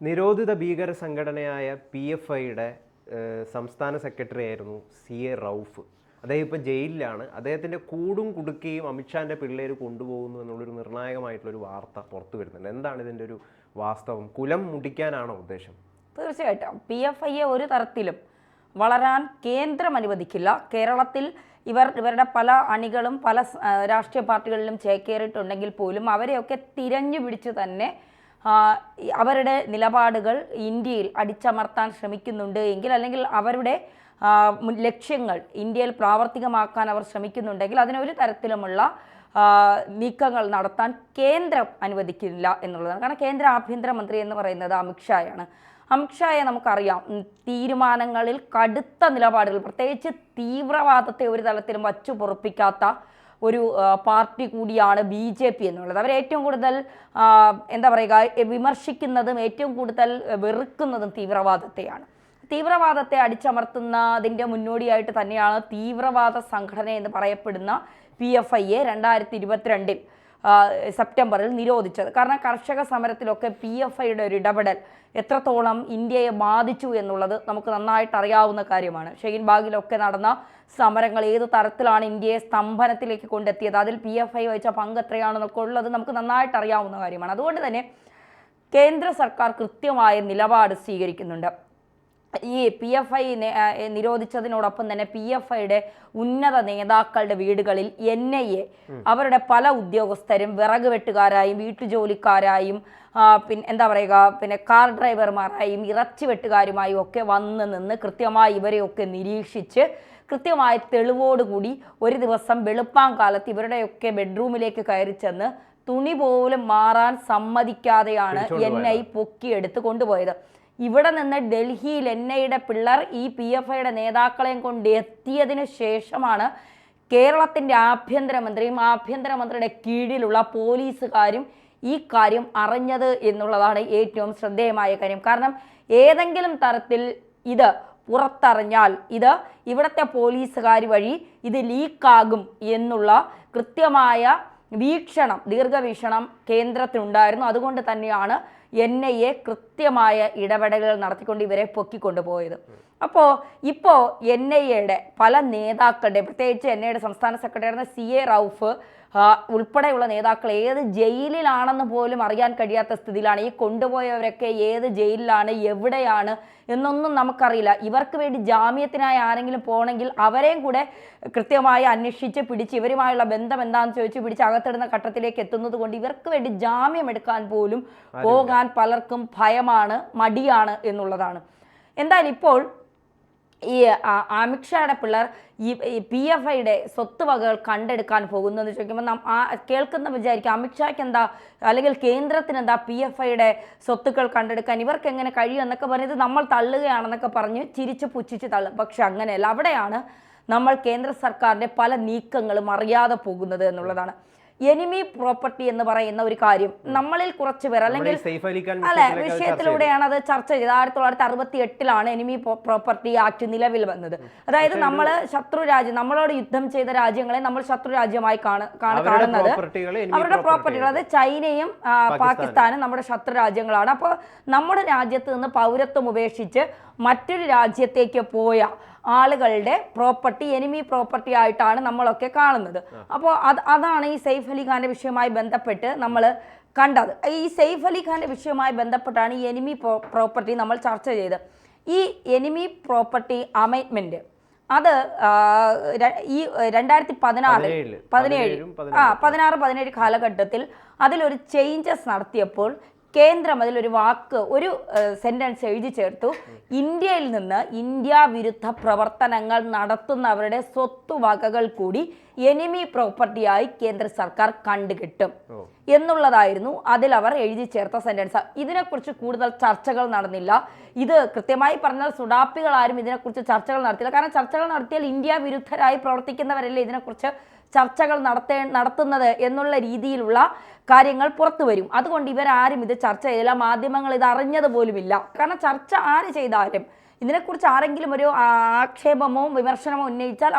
നിരോധിത ഭീകര സംഘടനയായ പി എഫ് ഐയുടെ സംസ്ഥാന സെക്രട്ടറി ആയിരുന്നു സി എ റൌഫ്. അദ്ദേഹം ഇപ്പോൾ ജയിലിലാണ്. അദ്ദേഹത്തിന്റെ കൂടും കുടുക്കിയും അമിത്ഷാന്റെ പിള്ളേർ കൊണ്ടുപോകുന്നു എന്നുള്ളൊരു നിർണായകമായിട്ടുള്ളൊരു വാർത്ത പുറത്തു വരുന്നുണ്ട്. എന്താണ് ഇതിന്റെ ഒരു വാസ്തവം? കുലം മുടിക്കാനാണോ ഉദ്ദേശം? തീർച്ചയായിട്ടും. പി എഫ് ഐയെ ഒരു തരത്തിലും വളരാൻ കേന്ദ്രം അനുവദിക്കില്ല. കേരളത്തിൽ ഇവർ ഇവരുടെ പല അണികളും പല രാഷ്ട്രീയ പാർട്ടികളിലും ചേക്കേറിയിട്ടുണ്ടെങ്കിൽ പോലും അവരെയൊക്കെ തിരഞ്ഞു പിടിച്ച് തന്നെ അവരുടെ നിലപാടുകൾ ഇന്ത്യയിൽ അടിച്ചമർത്താൻ ശ്രമിക്കുന്നുണ്ട് എങ്കിൽ അല്ലെങ്കിൽ അവരുടെ ലക്ഷ്യങ്ങൾ ഇന്ത്യയിൽ പ്രാവർത്തികമാക്കാൻ അവർ ശ്രമിക്കുന്നുണ്ടെങ്കിൽ അതിനൊരു തരത്തിലുമുള്ള നീക്കങ്ങൾ നടത്താൻ കേന്ദ്രം അനുവദിക്കില്ല എന്നുള്ളതാണ്. കാരണം കേന്ദ്ര ആഭ്യന്തരമന്ത്രി എന്ന് പറയുന്നത് അമിത്ഷായാണ് അമിത്ഷായെ നമുക്കറിയാം തീരുമാനങ്ങളിൽ കടുത്ത നിലപാടുകൾ പ്രത്യേകിച്ച് തീവ്രവാദത്തെ ഒരു തലത്തിലും വച്ചു പൊറുപ്പിക്കാത്ത ഒരു പാർട്ടി കൂടിയാണ് ബി ജെ പി എന്നുള്ളത്. അവർ ഏറ്റവും കൂടുതൽ എന്താ പറയുക വിമർശിക്കുന്നതും ഏറ്റവും കൂടുതൽ വെറുക്കുന്നതും തീവ്രവാദത്തെയാണ്. തീവ്രവാദത്തെ അടിച്ചമർത്തുന്നതിന്റെ മുന്നോടിയായിട്ട് തന്നെയാണ് തീവ്രവാദ സംഘടന എന്ന് പറയപ്പെടുന്ന പി എഫ് ഐയെ രണ്ടായിരത്തി ഇരുപത്തിരണ്ടിൽ സെപ്റ്റംബറിൽ നിരോധിച്ചത്. കാരണം കർഷക സമരത്തിലൊക്കെ പി എഫ് ഐയുടെ ഒരു ഇടപെടൽ എത്രത്തോളം ഇന്ത്യയെ ബാധിച്ചു എന്നുള്ളത് നമുക്ക് നന്നായിട്ട് അറിയാവുന്ന കാര്യമാണ്. ഷെയ്ൻ ബാഗിലൊക്കെ നടന്ന സമരങ്ങൾ ഏത് തരത്തിലാണ് ഇന്ത്യയെ സ്തംഭനത്തിലേക്ക് കൊണ്ടെത്തിയത്? അതിൽ പി എഫ് ഐ വഹിച്ച പങ്ക് എത്രയാണെന്നൊക്കെ ഉള്ളത് നമുക്ക് നന്നായിട്ട് അറിയാവുന്ന കാര്യമാണ്. അതുകൊണ്ട് തന്നെ കേന്ദ്ര സർക്കാർ കൃത്യമായ നിലപാട് സ്വീകരിക്കുന്നുണ്ട്. ഈ പി എഫ് ഐ നിരോധിച്ചതിനോടൊപ്പം തന്നെ പി എഫ് ഐയുടെ ഉന്നത നേതാക്കളുടെ വീടുകളിൽ എൻ ഐ എ അവരുടെ പല ഉദ്യോഗസ്ഥരും വിറക് വെട്ടുകാരായും വീട്ടുജോലിക്കാരായും പിന്നെ എന്താ പറയുക പിന്നെ കാർ ഡ്രൈവർമാരായും ഇറച്ചി വെട്ടുകാരുമായും ഒക്കെ വന്ന് നിന്ന് കൃത്യമായി ഇവരെയൊക്കെ നിരീക്ഷിച്ച് കൃത്യമായ തെളിവോടുകൂടി ഒരു ദിവസം വെളുപ്പാങ്കാലത്ത് ഇവരുടെയൊക്കെ ബെഡ്റൂമിലേക്ക് കയറി ചെന്ന് തുണി പോലും മാറാൻ സമ്മതിക്കാതെയാണ് എൻ ഐ പൊക്കിയെടുത്ത് കൊണ്ടുപോയത്. ഇവിടെ നിന്ന് ഡൽഹിയിൽ എൻ ഐയുടെ പിള്ളേർ ഈ പി എഫ് ഐയുടെ നേതാക്കളെയും കൊണ്ട് എത്തിയതിനു ശേഷമാണ് കേരളത്തിന്റെ ആഭ്യന്തരമന്ത്രിയും ആഭ്യന്തരമന്ത്രിയുടെ കീഴിലുള്ള പോലീസുകാരും ഈ കാര്യം അറിഞ്ഞത് എന്നുള്ളതാണ് ഏറ്റവും ശ്രദ്ധേയമായ കാര്യം. കാരണം ഏതെങ്കിലും തരത്തിൽ ഇത് പുറത്തറിഞ്ഞാൽ ഇത് ഇവിടുത്തെ പോലീസുകാർ വഴി ഇത് ലീക്കാകും എന്നുള്ള കൃത്യമായ വീക്ഷണം ദീർഘവീക്ഷണം കേന്ദ്രത്തിനുണ്ടായിരുന്നു. അതുകൊണ്ട് തന്നെയാണ് എൻ ഐ എ കൃത്യമായ ഇടപെടലുകൾ നടത്തിക്കൊണ്ട് ഇവരെ പൊക്കിക്കൊണ്ടുപോയത്. അപ്പോൾ ഇപ്പോൾ എൻ ഐ എയുടെ പല നേതാക്കളുടെ പ്രത്യേകിച്ച് എൻ ഐയുടെ സംസ്ഥാന സെക്രട്ടറി ആയിരുന്ന സി എ റൌഫ് ഉൾപ്പെടെയുള്ള നേതാക്കൾ ഏത് ജയിലിലാണെന്ന് പോലും അറിയാൻ കഴിയാത്ത സ്ഥിതിയിലാണ്. ഈ കൊണ്ടുപോയവരൊക്കെ ഏത് ജയിലിലാണ് എവിടെയാണ് എന്നൊന്നും നമുക്കറിയില്ല. ഇവർക്ക് വേണ്ടി ജാമ്യത്തിനായി ആരെങ്കിലും പോകണമെങ്കിൽ അവരെയും കൂടെ കൃത്യമായി അന്വേഷിച്ച് പിടിച്ച് ഇവരുമായുള്ള ബന്ധം എന്താണെന്ന് ചോദിച്ച് പിടിച്ച് അകത്തിടുന്ന ഘട്ടത്തിലേക്ക് എത്തുന്നത് കൊണ്ട് ഇവർക്ക് വേണ്ടി ജാമ്യം എടുക്കാൻ പോലും പോകാൻ പലർക്കും ഭയമാണ് മടിയാണ് എന്നുള്ളതാണ്. എന്തായാലും ഇപ്പോൾ ഈ അമിത്ഷായുടെ പിള്ളേർ ഈ പി എഫ് ഐയുടെ സ്വത്ത് വകകൾ കണ്ടെടുക്കാൻ പോകുന്നു എന്ന് ചോദിക്കുമ്പോൾ നാം ആ കേൾക്കുന്ന വിചാരിക്കും അമിത്ഷായ്ക്ക് എന്താ അല്ലെങ്കിൽ കേന്ദ്രത്തിന് എന്താ പി എഫ് ഐയുടെ സ്വത്തുക്കൾ കണ്ടെടുക്കാൻ ഇവർക്ക് എങ്ങനെ കഴിയും എന്നൊക്കെ പറഞ്ഞത് നമ്മൾ തള്ളുകയാണെന്നൊക്കെ പറഞ്ഞ് ചിരിച്ച് പുച്ഛിച്ച് തള്ളും. പക്ഷെ അങ്ങനെയല്ല. അവിടെയാണ് നമ്മൾ കേന്ദ്ര സർക്കാരിന്റെ പല നീക്കങ്ങളും അറിയാതെ പോകുന്നത് എന്നുള്ളതാണ്. എനിമി പ്രോപ്പർട്ടി എന്ന് പറയുന്ന ഒരു കാര്യം. നമ്മളിൽ കുറച്ച് പേർ അല്ലെങ്കിൽ അല്ലെ. വിഷയത്തിലൂടെയാണ് അത് ചർച്ച ചെയ്തത്. ആയിരത്തി തൊള്ളായിരത്തി അറുപത്തി എട്ടിലാണ് എനിമി പ്രോപ്പർട്ടി ആക്ട് നിലവിൽ വന്നത്. അതായത് നമ്മൾ ശത്രു രാജ്യം നമ്മളോട് യുദ്ധം ചെയ്ത രാജ്യങ്ങളെ നമ്മൾ ശത്രു രാജ്യമായി കാണുന്നത്. അവരുടെ പ്രോപ്പർട്ടികൾ അത് ചൈനയും പാകിസ്ഥാനും. നമ്മുടെ ശത്രു രാജ്യങ്ങളാണ്. അപ്പോൾ നമ്മുടെ രാജ്യത്ത് നിന്ന് പൗരത്വം ഉപേക്ഷിച്ച് മറ്റൊരു രാജ്യത്തേക്ക് പോയ ആളുകളുടെ പ്രോപ്പർട്ടി എനിമി പ്രോപ്പർട്ടി ആയിട്ടാണ് നമ്മളൊക്കെ കാണുന്നത്. അപ്പോൾ അത് അതാണ് ഈ സെയ്ഫ് അലി ഖാന്റെ വിഷയവുമായി ബന്ധപ്പെട്ട് നമ്മൾ കണ്ടത്. ഈ സെയ്ഫ് അലി ഖാന്റെ വിഷയവുമായി ബന്ധപ്പെട്ടാണ് ഈ എനിമി പ്രോപ്പർട്ടി നമ്മൾ ചർച്ച ചെയ്തത്. ഈ എനിമി പ്രോപ്പർട്ടി അമൈൻമെന്റ് അത് ഈ രണ്ടായിരത്തി പതിനാറ് പതിനേഴും ആ പതിനാറ് പതിനേഴ് കാലഘട്ടത്തിൽ അതിലൊരു ചേഞ്ചസ് നടത്തിയപ്പോൾ കേന്ദ്രം അതിലൊരു വാക്ക് ഒരു സെന്റൻസ് എഴുതി ചേർത്തു. ഇന്ത്യയിൽ നിന്ന് ഇന്ത്യ വിരുദ്ധ പ്രവർത്തനങ്ങൾ നടത്തുന്നവരുടെ സ്വത്തുവകകൾ കൂടി എനിമി പ്രോപ്പർട്ടിയായി കേന്ദ്ര സർക്കാർ കണ്ടുകിട്ടും. എന്നുള്ളതായിരുന്നു അതിൽ അവർ എഴുതി ചേർത്ത സെന്റൻസ് ഇതിനെക്കുറിച്ച് കൂടുതൽ ചർച്ചകൾ നടന്നില്ല. ഇത് കൃത്യമായി പറഞ്ഞാൽ സുഡാപ്പികൾ ആരും ഇതിനെക്കുറിച്ച് ചർച്ചകൾ നടത്തില്ല. കാരണം ചർച്ചകൾ നടത്തിയാൽ ഇന്ത്യ വിരുദ്ധരായി പ്രവർത്തിക്കുന്നവരല്ലേ ഇതിനെക്കുറിച്ച് ചർച്ചകൾ നടത്തേ നടത്തുന്നത് എന്നുള്ള രീതിയിലുള്ള കാര്യങ്ങൾ പുറത്തു വരും. അതുകൊണ്ട് ഇവരാരും ഇത് ചർച്ച ചെയ്തില്ല. മാധ്യമങ്ങൾ ഇത് അറിഞ്ഞത് പോലുമില്ല. കാരണം ചർച്ച ആര് ചെയ്താലും ഇതിനെക്കുറിച്ച് ആരെങ്കിലും ഒരു ആക്ഷേപമോ വിമർശനമോ ഉന്നയിച്ചാൽ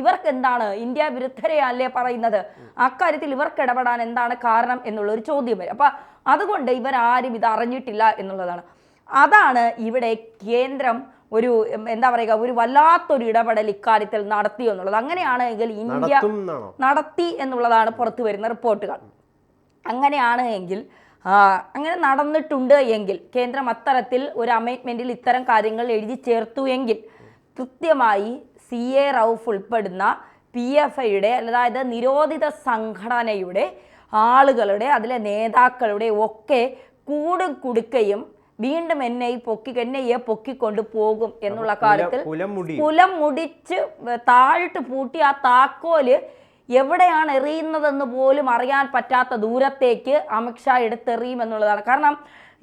ഇവർക്ക് എന്താണ്? ഇന്ത്യ വിരുദ്ധരെയല്ലേ പറയുന്നത്? അക്കാര്യത്തിൽ ഇവർക്ക് ഇടപെടാൻ എന്താണ് കാരണം എന്നുള്ള ഒരു ചോദ്യം വരും. അപ്പൊ അതുകൊണ്ട് ഇവരാരും ഇത് അറിഞ്ഞിട്ടില്ല എന്നുള്ളതാണ്. അതാണ് ഇവിടെ കേന്ദ്രം ഒരു എന്താ പറയുക ഒരു വല്ലാത്തൊരു ഇടപെടൽ ഇക്കാര്യത്തിൽ നടത്തി എന്നുള്ളത്. അങ്ങനെയാണെങ്കിൽ ഇന്ത്യ നടത്തും നടത്തി എന്നുള്ളതാണ് പുറത്തു വരുന്ന റിപ്പോർട്ടുകൾ. അങ്ങനെയാണ് എങ്കിൽ അങ്ങനെ നടന്നിട്ടുണ്ട് എങ്കിൽ കേന്ദ്രം അത്തരത്തിൽ ഒരു അമേറ്റ്മെന്റിൽ ഇത്തരം കാര്യങ്ങൾ എഴുതി ചേർത്തു എങ്കിൽ കൃത്യമായി സി എ റൌഫ് ഉൾപ്പെടുന്ന പി എഫ് ഐയുടെ അതായത് നിരോധിത സംഘടനയുടെ ആളുകളുടെ അതിലെ നേതാക്കളുടെ ഒക്കെ കൂടും കുടുക്കയും വീണ്ടും എന്നെ ഈ പൊക്കി എന്നെ ഈ പൊക്കിക്കൊണ്ട് പോകും എന്നുള്ള കാര്യത്തിൽ കുലം മുടി. കുലം മുടിച്ച് താഴിട്ട് പൂട്ടി ആ താക്കോൽ എവിടെയാണ് എറിയുന്നതെന്ന് പോലും അറിയാൻ പറ്റാത്ത ദൂരത്തേക്ക് അമിത്ഷാ എടുത്തെറിയും എന്നുള്ളതാണ്. കാരണം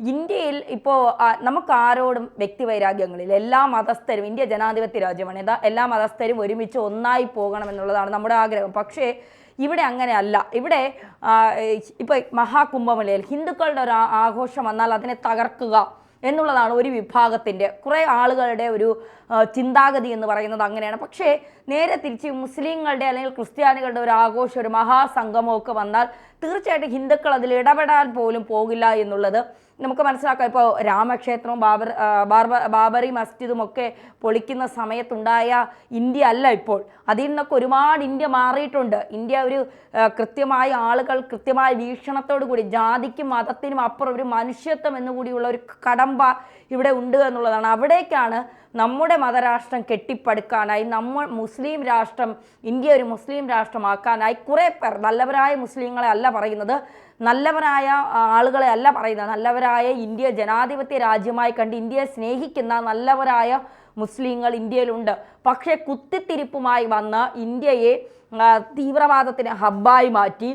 ഇന്ത്യയിൽ ഇപ്പോൾ നമുക്ക് ആരോടും വ്യക്തിവൈരാഗ്യങ്ങളിൽ എല്ലാ മതസ്ഥരും ഇന്ത്യ ജനാധിപത്യ രാജ്യമാണ് എല്ലാ മതസ്ഥരും ഒരുമിച്ച് ഒന്നായി പോകണം എന്നുള്ളതാണ് നമ്മുടെ ആഗ്രഹം. പക്ഷേ ഇവിടെ അങ്ങനെ അല്ല ഇവിടെ ഇപ്പോൾ ഇപ്പൊ മഹാകുംഭമേളയിൽ ഹിന്ദുക്കളുടെ ഒരു ആഘോഷം വന്നാൽ അതിനെ തകർക്കുക എന്നുള്ളതാണ് ഒരു വിഭാഗത്തിന്റെ കുറേ ആളുകളുടെ ഒരു ചിന്താഗതി എന്ന് പറയുന്നത് അങ്ങനെയാണ്. പക്ഷേ നേരെ തിരിച്ച് മുസ്ലിങ്ങളുടെ അല്ലെങ്കിൽ ക്രിസ്ത്യാനികളുടെ ഒരു ആഘോഷം ഒരു മഹാസംഗമമൊക്കെ വന്നാൽ തീർച്ചയായിട്ടും ഹിന്ദുക്കൾ അതിൽ ഇടപെടാൻ പോലും പോകില്ല എന്നുള്ളത് നമുക്ക് മനസ്സിലാക്കാം. ഇപ്പോൾ രാമക്ഷേത്രവും ബാബർ ബാബർ ബാബറി മസ്ജിദും ഒക്കെ പൊളിക്കുന്ന സമയത്തുണ്ടായ ഇന്ത്യ അല്ല ഇപ്പോൾ. അതിൽ നിന്നൊക്കെ ഒരുപാട് ഇന്ത്യ മാറിയിട്ടുണ്ട്. ഇന്ത്യ ഒരു കൃത്യമായ ആളുകൾ കൃത്യമായ വീക്ഷണത്തോടു കൂടി ജാതിക്കും മതത്തിനും അപ്പുറം ഒരു മനുഷ്യത്വം എന്നുകൂടിയുള്ള ഒരു കടമ്പ ഇവിടെ ഉണ്ട് എന്നുള്ളതാണ്. അവിടേക്കാണ് നമ്മുടെ മതരാഷ്ട്രം കെട്ടിപ്പടുക്കാനായി നമ്മൾ മുസ്ലിം രാഷ്ട്രം ഇന്ത്യ ഒരു മുസ്ലിം രാഷ്ട്രമാക്കാനായി കുറേ പേർ നല്ലവരായ മുസ്ലിങ്ങളെ അല്ല പറയുന്നത് നല്ലവരായ ആളുകളെ അല്ല പറയുന്നത് നല്ലവരായ ഇന്ത്യ ജനാധിപത്യ രാജ്യമായി കണ്ട് ഇന്ത്യയെ സ്നേഹിക്കുന്ന നല്ലവരായ മുസ്ലിങ്ങൾ ഇന്ത്യയിലുണ്ട്. പക്ഷേ കുത്തിത്തിരിപ്പുമായി വന്ന് ഇന്ത്യയെ തീവ്രവാദത്തിന് ഹബ്ബായി മാറ്റി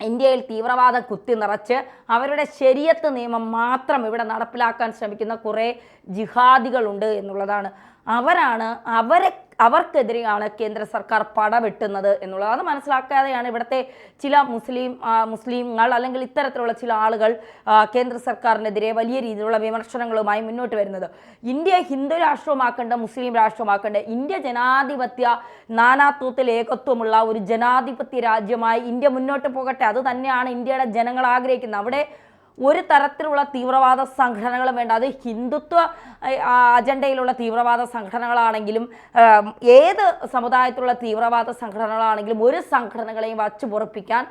ഇന്ത്യയിൽ തീവ്രവാദം കുത്തി നിറച്ച് അവരുടെ ശരിയത്ത് നിയമം മാത്രം ഇവിടെ നടപ്പിലാക്കാൻ ശ്രമിക്കുന്ന കുറേ ജിഹാദികളുണ്ട് എന്നുള്ളതാണ്. അവരാണ് അവരെ അവർക്കെതിരെയാണ് കേന്ദ്ര സർക്കാർ പടവെട്ടുന്നത് എന്നുള്ളത്. അത് മനസ്സിലാക്കാതെയാണ് ഇവിടുത്തെ ചില മുസ്ലിം മുസ്ലിങ്ങൾ അല്ലെങ്കിൽ ഇത്തരത്തിലുള്ള ചില ആളുകൾ കേന്ദ്ര സർക്കാരിനെതിരെ വലിയ രീതിയിലുള്ള വിമർശനങ്ങളുമായി മുന്നോട്ട് വരുന്നത്. ഇന്ത്യ ഹിന്ദു രാഷ്ട്രമാക്കേണ്ട മുസ്ലിം രാഷ്ട്രമാക്കേണ്ട ഇന്ത്യ ജനാധിപത്യ നാനാത്വത്തിൽ ഏകത്വമുള്ള ഒരു ജനാധിപത്യ രാജ്യമായി ഇന്ത്യ മുന്നോട്ട് പോകട്ടെ. അത് തന്നെയാണ് ഇന്ത്യയുടെ ജനങ്ങൾ ആഗ്രഹിക്കുന്നത്. അവിടെ ഒരു തരത്തിലുള്ള തീവ്രവാദ സംഘടനകളും വേണ്ട. അത് ഹിന്ദുത്വ അജണ്ടയിലുള്ള തീവ്രവാദ സംഘടനകളാണെങ്കിലും ഏത് സമുദായത്തിലുള്ള തീവ്രവാദ സംഘടനകളാണെങ്കിലും ഒരു സംഘടനകളെയും വച്ചു പൊറപ്പിക്കാൻ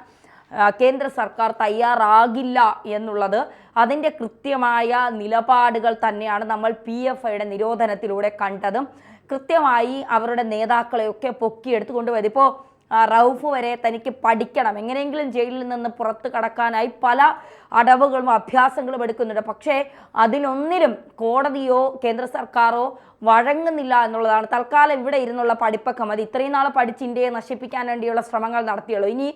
കേന്ദ്ര സർക്കാർ തയ്യാറാകില്ല എന്നുള്ളത് അതിന്റെ കൃത്യമായ നിലപാടുകൾ തന്നെയാണ് നമ്മൾ പി എഫ് ഐയുടെ നിരോധനത്തിലൂടെ കണ്ടതും. കൃത്യമായി അവരുടെ നേതാക്കളെയൊക്കെ പൊക്കിയെടുത്തുകൊണ്ട് വരും. ഇപ്പോൾ റൌഫ് വരെ തനിക്ക് പഠിക്കണം. എങ്ങനെയെങ്കിലും ജയിലിൽ നിന്ന് പുറത്ത് കടക്കാനായി പല അടവുകളും അഭ്യാസങ്ങളും എടുക്കുന്നുണ്ട്. പക്ഷേ അതിനൊന്നിലും കോടതിയോ കേന്ദ്ര സർക്കാരോ വഴങ്ങുന്നില്ല എന്നുള്ളതാണ്. തൽക്കാലം ഇവിടെ ഇരുന്നുള്ള പഠിപ്പൊക്കെ മതി. ഇത്രയും നാൾ പഠിച്ച് ഇന്ത്യയെ നശിപ്പിക്കാൻ വേണ്ടിയുള്ള ശ്രമങ്ങൾ നടത്തിയുള്ളൂ. ഇനി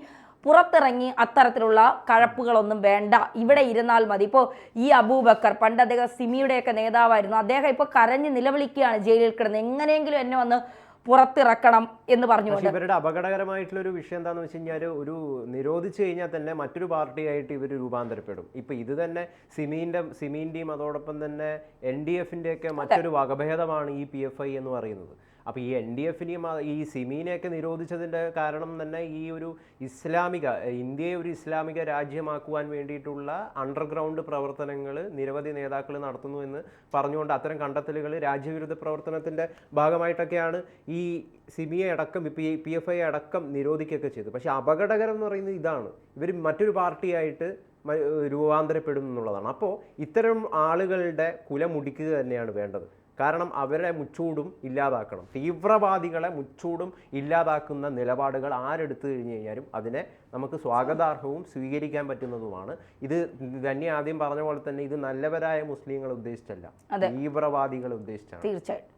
പുറത്തിറങ്ങി അത്തരത്തിലുള്ള കഴപ്പുകളൊന്നും വേണ്ട. ഇവിടെ ഇരുന്നാൽ മതി. ഇപ്പോൾ ഈ അബൂബക്കർ പണ്ട് അദ്ദേഹം സിമിയുടെയൊക്കെ നേതാവായിരുന്നു. അദ്ദേഹം ഇപ്പോൾ കരഞ്ഞ് നിലവിളിക്കുകയാണ് ജയിലിൽ കിടന്ന്. എങ്ങനെയെങ്കിലും എന്നെ വന്ന് പുറത്തിറക്കണം എന്ന് പറഞ്ഞുകൊണ്ട്. ഇവരുടെ അപകടകരമായിട്ടുള്ള ഒരു വിഷയം എന്താണെന്ന് വെച്ച് കഴിഞ്ഞാൽ ഒരു നിരോധിച്ചു കഴിഞ്ഞാൽ തന്നെ മറ്റൊരു പാർട്ടിയായിട്ട് ഇവർ രൂപാന്തരപ്പെടും. ഇപ്പൊ ഇത് തന്നെ സിമീന്റെ സിമീന്റെയും അതോടൊപ്പം തന്നെ എൻ ഡി എഫിന്റെ ഒക്കെ മറ്റൊരു വകഭേദമാണ് ഈ പി എഫ് ഐ എന്ന് പറയുന്നത്. അപ്പോൾ ഈ എൻ ഡി എഫിനെയും ഈ സിമീനെയൊക്കെ നിരോധിച്ചതിന്റെ കാരണം തന്നെ ഈ ഒരു ഇസ്ലാമിക ഇന്ത്യയെ ഒരു ഇസ്ലാമിക രാജ്യമാക്കുവാൻ വേണ്ടിയിട്ടുള്ള അണ്ടർഗ്രൗണ്ട് പ്രവർത്തനങ്ങൾ നിരവധി നേതാക്കൾ നടത്തുന്നു എന്ന് പറഞ്ഞുകൊണ്ട് അത്തരം കണ്ടെത്തലുകൾ രാജ്യവിരുദ്ധ പ്രവർത്തനത്തിന്റെ ഭാഗമായിട്ടൊക്കെയാണ് ഈ സിമിയെ അടക്കം ഈ പി എഫ് ഐ അടക്കം നിരോധിക്കുകയൊക്കെ ചെയ്തു പക്ഷേ അപകടകരം എന്ന് പറയുന്നത് ഇതാണ്. ഇവർ മറ്റൊരു പാർട്ടിയായിട്ട് രൂപാന്തരപ്പെടും എന്നുള്ളതാണ്. അപ്പോൾ ഇത്തരം ആളുകളുടെ കുല മുടിക്കുക തന്നെയാണ് വേണ്ടത്. കാരണം അവരെ മുച്ചൂടും ഇല്ലാതാക്കണം. തീവ്രവാദികളെ മുച്ചൂടും ഇല്ലാതാക്കുന്ന നിലപാടുകൾ ആരെടുത്തു കഴിഞ്ഞു കഴിഞ്ഞാലും അതിനെ നമുക്ക് സ്വാഗതാർഹവും സ്വീകരിക്കാൻ പറ്റുന്നതുമാണ്. ഇത് തന്നെ ആദ്യം പറഞ്ഞ പോലെ തന്നെ ഇത് നല്ലവരായ മുസ്ലിങ്ങളെ ഉദ്ദേശിച്ചല്ല. തീവ്രവാദികളെ ഉദ്ദേശിച്ചാണ്. തീർച്ചയായിട്ടും.